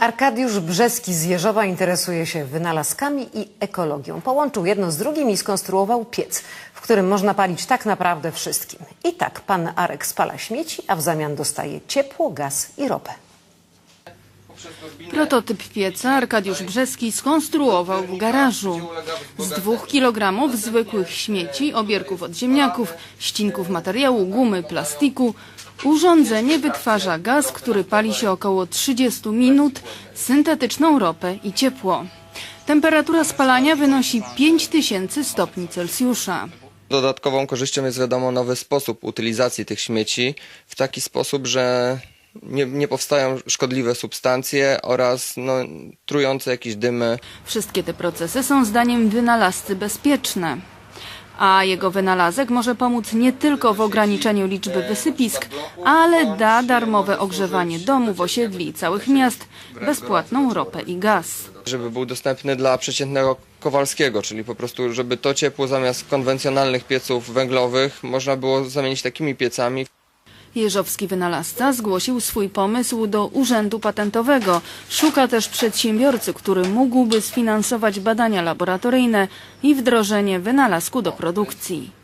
Arkadiusz Brzeski z Jeżowa interesuje się wynalazkami i ekologią. Połączył jedno z drugim i skonstruował piec, w którym można palić tak naprawdę wszystkim. I tak pan Arek spala śmieci, a w zamian dostaje ciepło, gaz i ropę. Prototyp pieca Arkadiusz Brzeski skonstruował w garażu. Z dwóch kilogramów zwykłych śmieci, obierków od ziemniaków, ścinków materiału, gumy, plastiku, urządzenie wytwarza gaz, który pali się około 30 minut, syntetyczną ropę i ciepło. Temperatura spalania wynosi 5000 stopni Celsjusza. Dodatkową korzyścią jest wiadomo nowy sposób utylizacji tych śmieci w taki sposób, że nie, nie powstają szkodliwe substancje oraz no, trujące jakieś dymy. Wszystkie te procesy są zdaniem wynalazcy bezpieczne. A jego wynalazek może pomóc nie tylko w ograniczeniu liczby wysypisk, ale da darmowe ogrzewanie domów, osiedli i całych miast, bezpłatną ropę i gaz. żeby był dostępny dla przeciętnego Kowalskiego, czyli po prostu, żeby to ciepło zamiast konwencjonalnych pieców węglowych można było zamienić takimi piecami. Jeżowski wynalazca zgłosił swój pomysł do Urzędu Patentowego. Szuka też przedsiębiorcy, który mógłby sfinansować badania laboratoryjne i wdrożenie wynalazku do produkcji.